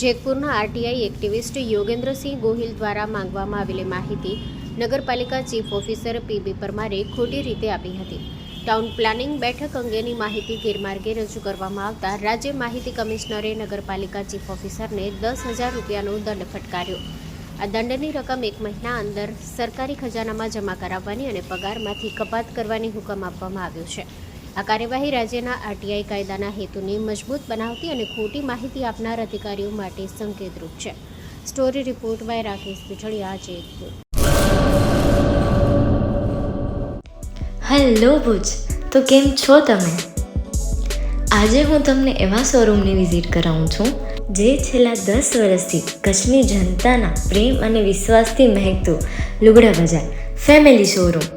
જેતપુરના RTI activist Yogendrasinh Gohil દ્વારા માંગવામાં આવેલી માહિતી નગરપાલિકા ચીફ ઓફિસર પીબી પરમારે ખોટી રીતે આપી હતી. ટાઉન પ્લાનિંગ બેઠક અંગેની માહિતી ગેરમાર્ગે રજૂ કરવામાં આવતા રાજ્ય માહિતી કમિશનરે નગરપાલિકા ચીફ ઓફિસરને દસ હજાર રૂપિયાનો દંડ ફટકાર્યો. આ દંડની રકમ એક મહિના અંદર સરકારી ખજાનામાં જમા કરાવવાની અને પગારમાંથી કપાત કરવાની હુકમ આપવામાં આવ્યો છે. આ કાર્યવાહી રાજ્યના આરટીઆઈ કાયદાના હેતુને મજબૂત બનાવતી અને ખોટી માહિતી આપનાર અધિકારીઓ માટે સંકેતરૂપ છે. Story report by Rakesh Pithadiya, Jetpur. Hello Bhuj, તો કેમ છો તમે? આજે હું તમને એવા શોરૂમની વિઝિટ કરાવું છું, જે છેલ્લા દસ વર્ષથી કચ્છની જનતાના પ્રેમ અને વિશ્વાસથી મહેકતું લુગડા બજાર, ફેમિલી શોરૂમ.